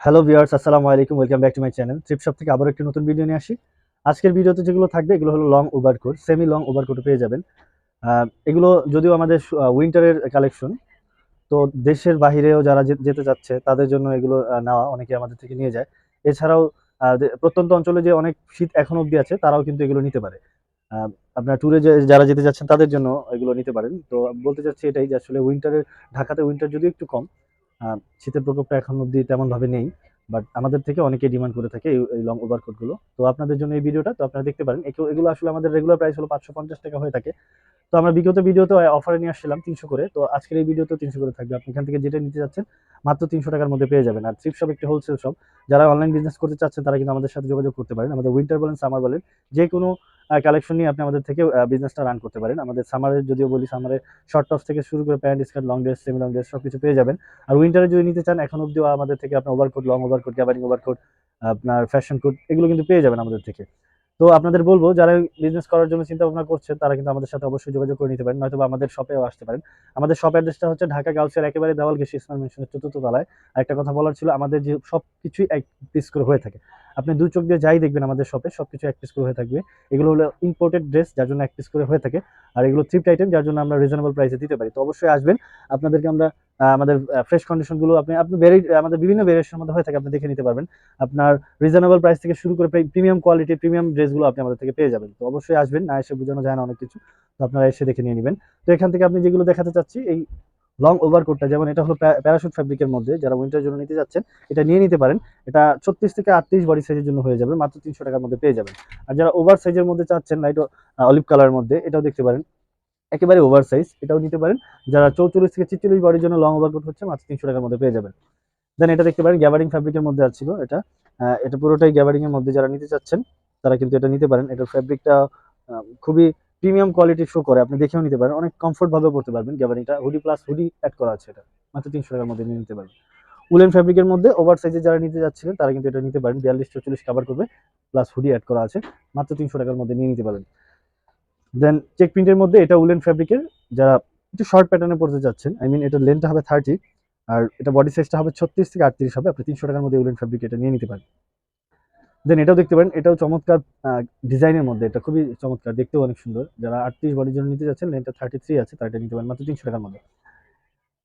Hello viewers আসসালামু আলাইকুম welcome back to my channel trip shop থেকে আবার একটি নতুন ভিডিও নিয়ে আসি। আজকের ভিডিওতে যেগুলো থাকবে, এগুলো হলো long overcoat semi long overcoat পেয়ে যাবেন। এগুলো যদিও আমাদের উইন্টারের কালেকশন তো দেশের বাহিরেও যারা যেতে যাচ্ছে তাদের জন্য এগুলো নেওয়া অনেকে আমাদের থেকে নিয়ে যায়। এছাড়াও প্রত্যন্ত অঞ্চলে যে অনেক শীত এখন অবধি আছে, তারাও কিন্তু এগুলো নিতে পারে। আপনার ট্যুরে যারা যেতে যাচ্ছেন, তাদের জন্য এগুলো নিতে পারেন। তো বলতে চাচ্ছি এটাই যে আসলে উইন্টারের ঢাকাতে উইন্টার যদিও একটু কম শীতের প্রকোপটা এখন অবধি তেমন ভাবে নেই বাট আমাদের থেকে অনেকে ডিমান্ড করে থাকে এই- লং ওভারকোটগুলো। তো আপনাদের জন্য এই ভিডিওটা তো আপনারা দেখতে পারেন। এগুলো আসলে আমাদের রেগুলার প্রাইস হলো পাঁচশো পঞ্চাশ টাকা হয়ে থাকে। তো আমরা বিগত ভিডিওতে অফারে নিয়ে আসছিলাম তিনশো করে। তো আজকের এই ভিডিওতে তিনশো করে থাকবে। আপনি এখান থেকে যেটা নিতে যাচ্ছেন মাত্র তিনশো টাকার মধ্যে পেয়ে যাবেন। আর ট্রিপ শপ একটি হোলসেল শপ যারা অনলাইন বিজনেস করতে চাচ্ছেন, তারা কিন্তু আমাদের সাথে যোগাযোগ করতে পারেন। আমাদের উইন্টার বলেন সামার বলেন যে কোনো কালেকশন নিয়ে আপনি আমাদের থেকে বিজনেসটা রান করতে পারেন। আমাদের সামারের যদিও বলি সামারের শর্ট টপস থেকে শুরু করে pant skirt long dress semi long dress সব কিছু পেয়ে যাবেন। আর উইন্টারে যদি নিতে চান, এখন অব্দিও আমাদের থেকে আপনার overcoat long overcoat gabardine overcoat আপনার ফ্যাশন কোট এগুলো কিন্তু পেয়ে যাবেন আমাদের থেকে। তো আপনাদের বলব, যারা বিজনেস করার জন্য চিন্তা ভাবনা করছেন তারা কিন্তু আমাদের সাথে অবশ্যই যোগাযোগ করে নিতে পারেন, নয়তো আমাদের শপেও আসতে পারেন। আমাদের শপ অ্যাড্রেসটা হচ্ছে ঢাকা গাউসিয়ার একেবারে দেওয়াল গেছি ইসমাইল মেনশনের চতুর্থ তলায়। একটা কথা বলার ছিল, আমাদের যে সব কিছুই এক পিস করে হয়ে থাকে। আপনি দু চোখ দিয়ে যাই দেখবেন আমাদের শপে সব কিছু এক পিস করে হয়ে থাকবে। এগুলো হলো ইম্পোর্টেড ড্রেস যার জন্য এক পিস করে হয়ে থাকে। আর এগুলো থ্রিফট আইটেম যার জন্য আমরা রিজনেবল প্রাইসে দিতে পারি। তো অবশ্যই আসবেন, আপনাদেরকে আমরা আমাদের ফ্রেশ কন্ডিশনগুলো আপনি আপনি ভেরি আমাদের বিভিন্ন ভেরিয়েশনের মধ্যে হয়ে থাকে, আপনি দেখে নিতে পারবেন। আপনার রিজনেবল প্রাইস থেকে শুরু করে প্রিমিয়াম কোয়ালিটি প্রিমিয়াম ড্রেসগুলো আপনি আমাদের থেকে পেয়ে যাবেন। তো অবশ্যই আসবেন, না এসে বোঝানো যায় না অনেক কিছু। তো আপনারা এসে দেখে নিয়ে নেবেন। তো এখান থেকে আপনি যেগুলো দেখাতে চাচ্ছি, এই লং ওভারকোটটা যেমন এটা হলো প্যারাশুট ফ্যাব্রিকের মধ্যে, যারা উইন্টার জন্য নিতে যাচ্ছেন, এটা নিয়ে নিতে পারেন। এটা ছত্রিশ থেকে আটত্রিশ বডি সাইজের জন্য হয়ে যাবে, মাত্র তিনশো টাকার মধ্যে পেয়ে যাবেন। আর যারা ওভার সাইজের মধ্যে চাচ্ছেন লাইট অলিভ কালারের মধ্যে, এটাও দেখতে পারেন। একেবারে ওভার সাইজ এটাও নিতে পারেন। যারা চৌচল্লিশ থেকে ছিচল্লিশ বডির জন্য লং ওভারকোট হচ্ছে, মাত্র তিনশো টাকার মধ্যে পেয়ে যাবেন। দেন এটা দেখতে পারেন গ্যাবারিং ফ্যাব্রিকের মধ্যে আসছিল এটা। এটা পুরোটাই গ্যাবারিং এর মধ্যে যারা নিতে চাচ্ছেন, তারা কিন্তু এটা নিতে পারেন। এটার ফ্যাব্রিকটা খুবই প্রিমিয়াম কোয়ালিটি শো করে, আপনি দেখেও নিতে পারেন। অনেক কমফোর্ট ভাবে পড়তে পারবেন গ্যাবারিংটা। হুডি প্লাস হুডি অ্যাড করা আছে এটা। মাত্র তিনশো টাকার মধ্যে নিয়ে নিতে পারবেন। উলেন ফ্যাব্রিকের মধ্যে ওভার সাইজে যারা নিতে যাচ্ছিলেন, তারা কিন্তু এটা নিতে পারেন। বিয়াল্লিশ চল্লিশ কাভার করবে প্লাস হুডি অ্যাড করা আছে। মাত্র তিনশো টাকার মধ্যে নিয়ে নিতে পারেন। দেন চেক প্রিন্টের মধ্যে এটা উলেন ফ্যাব্রিকের যারা একটু শর্ট প্যাটার্নে পড়তে যাচ্ছেন আই মিন এটা লেন্থটা হবে থার্টি আর এটা বডি সাইজটা হবে ছত্রিশ থেকে আটত্রিশ হবে, আপনি তিনশো টাকার মধ্যে উলেন ফ্যাব্রিক এটা নিয়ে নিতে পারেন। দেন এটাও দেখতে পারেন, এটাও চমৎকার ডিজাইনের মধ্যে, এটা খুবই চমৎকার, দেখতেও অনেক সুন্দর। যারা আটত্রিশ বডির জন্য নিতে যাচ্ছেন লেনটা থার্টি থ্রি আছে, তার এটা নিতে পারেন, মাত্র তিনশো টাকার মধ্যে।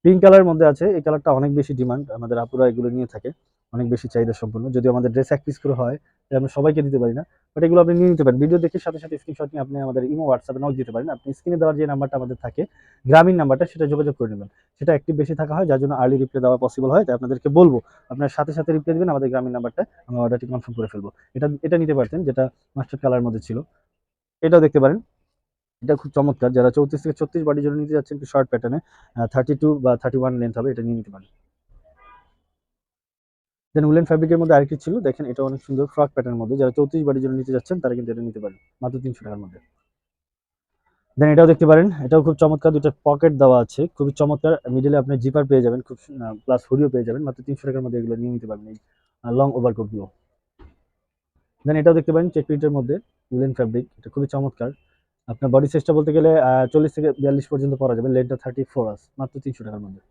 পিঙ্ক কালারের মধ্যে আছে, এই কালারটা অনেক বেশি ডিমান্ড আমাদের আপুরা এগুলো নিয়ে থাকে, অনেক বেশি চাহিদা সম্পন্ন। যদি আমাদের ড্রেস এক পিস করে হয় আমরা সবাইকে দিতে পারি না বাট এগুলো আপনি নিয়ে নিতে পারেন। ভিডিও দেখে সাথে সাথে স্ক্রিনশট নিয়ে আপনি আমাদের ইমো হোয়াটসঅ্যাপে নক দিতে পারেন। আপনি স্ক্রিনে দেওয়ার যে নাম্বারটা আমাদের থাকে, গ্রামীণ নাম্বারটা সেটা যোগাযোগ করে নেবেন। সেটা একটি বেশি থাকা হয়, যার জন্য আর্লি রিপ্লাই দেওয়া পসিবল হয়। তাই আপনাদেরকে বলব, আপনার সাথে সাথে রিপ্লাই দিবেন, আমাদের গ্রামীণ নাম্বারটা আমরা অর্ডারটি কনফার্ম করে ফেলব। এটা এটা নিতে পারতেন, যেটা মাস্টার কালার মধ্যে ছিল। এটাও দেখতে পারেন। এটা খুব চমৎকার। যারা চৌত্রিশ থেকে ছত্রিশ বডির জন্য নিতে যাচ্ছেন শর্ট প্যাটার্নে থার্টি টু বা থার্টি ওয়ান লেন্থ হবে, এটা নিয়ে নিতে পারেন। দেন উলেন ফ্যাব্রিকের মধ্যে আরেকটি ছিল, দেখেন এটা অনেক সুন্দর ফ্রক প্যাটার্নের মধ্যে। যারা চৌত্রিশ বডির জন্য নিতে যাচ্ছেন, তারা কিন্তু এটা নিতে পারেন, মাত্র তিনশো টাকার মধ্যে। দেন এটাও দেখতে পারেন, এটাও খুব চমৎকার দুটো পকেট দেওয়া আছে, খুবই চমৎকার। মিডিলে আপনি জিপার পেয়ে যাবেন, খুব প্লাস হুডিও পেয়ে যাবেন, মাত্র তিনশো টাকার মধ্যে এগুলো নিয়ে নিতে পারবেন এই লং ওভারকোটগুলো দেন এটাও দেখতে পারেন চেক প্রিন্টের মধ্যে উলেন ফ্যাব্রিক এটা খুবই চমৎকার। আপনার বডি সাইজটা বলতে গেলে চল্লিশ থেকে বিয়াল্লিশ পর্যন্ত পরা যাবে লেনটা থার্টি ফোর আস মাত্র তিনশো টাকার মধ্যে।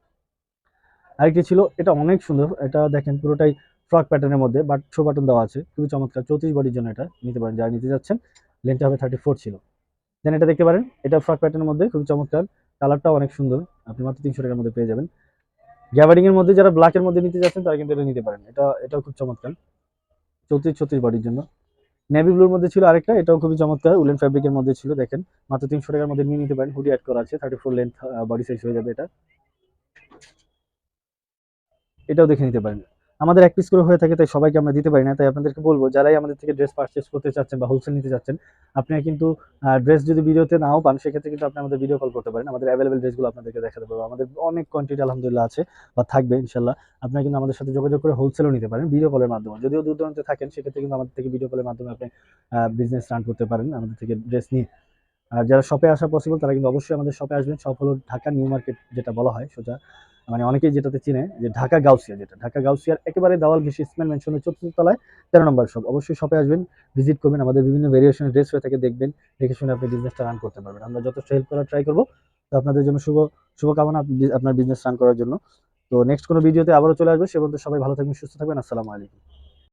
আরেকটি ছিল, এটা অনেক সুন্দর, এটা দেখেন পুরোটাই ফ্রক প্যাটার্নের মধ্যে বাট শো বাটন দেওয়া আছে, খুবই চমৎকার, চৌত্রিশ বডির জন্য এটা, নিতে পারেন, যারা নিতে যাচ্ছেন লেনটা হবে থার্টি ফোর ছিল। দেন এটা দেখতে পারেন, এটা ফ্রক প্যাটার্নের মধ্যে, খুবই চমৎকার কালারটাও অনেক সুন্দর, আপনি মাত্র তিনশো টাকার মধ্যে পেয়ে যাবেন। গ্যাবারিং এর মধ্যে যারা ব্ল্যাকের মধ্যে নিতে যাচ্ছেন, তারা কিন্তু এটা নিতে পারেন, এটা, এটাও খুব চমৎকার, চৌত্রিশ, ছত্রিশ বডির জন্য। নেভি ব্লুর মধ্যে ছিল আরেকটা, এটাও খুবই চমৎকার উলেন ফ্যাব্রিকের মধ্যে ছিল, দেখেন, মাত্র তিনশো টাকার মধ্যে নিয়ে নিতে পারেন হুডি অ্যাড করা আছে thirty four length body size হয়ে যাবে এটা। এটাও দেখে নিতে পারেন। আমাদের এক পিস করে হয়ে থাকে, তাই সবাইকে আমরা দিতে পারি না। তাই আপনাদেরকে বলব, যারাই আমাদের থেকে ড্রেস পারচেস করতে চাচ্ছেন বা হোলসেল নিতে চাচ্ছেন, আপনারা কিন্তু ড্রেস যদি ভিডিওতে নাও পান, সেক্ষেত্রে কিন্তু আপনি আমাদের ভিডিও কল করতে পারেন। আমাদের অ্যাভেলেবেল ড্রেসগুলো আপনাদেরকে দেখাতে পারব। আমাদের অনেক কোয়ান্টিটি আলহামদুলিল্লাহ আছে বা থাকবে ইনশাল্লাহ আপনারা কিন্তু আমাদের সাথে যোগাযোগ করে হোলসেলও নিতে পারেন ভিডিও কলের মাধ্যমে। যদিও দূর দূরান্তে থাকেন, সেক্ষেত্রে কিন্তু আমাদের থেকে ভিডিও কলের মাধ্যমে আপনি বিজনেস রান করতে পারেন, আমাদের থেকে ড্রেস নিয়ে। আর যারা শপে আসা পসিবল তারা কিন্তু অবশ্যই আমাদের শপে আসবেন। শপ হলো ঢাকা নিউ মার্কেট, যেটা বলা হয় সোজা। মানে অনেকেই যেটাতে চিনে যে ঢাকা গাউসিয়া যেটা, ঢাকা গাউসিয়ার একেবারে দেওয়াল ঘেসি ইসমাইল মেনশনের চতুর্থ তলায় তেরো নম্বর শপ। অবশ্যই শপে আসবেন ভিজিট করবেন, আমাদের বিভিন্ন ভেরিয়েশনের ড্রেস হয়ে থাকে, দেখবেন, দেখে শুনে আপনি বিজনেসটা রান করতে পারবেন। আমরা যথেষ্ট হেল্প করার ট্রাই করব। তো আপনাদের জন্য শুভ, শুভকামনা আপনার বিজনেস রান করার জন্য। তো নেক্সট কোনো ভিডিওতে আবারও চলে আসবে। সে পর্যন্ত সবাই ভালো থাকবেন, সুস্থ থাকবেন। আসসালামু আলাইকুম।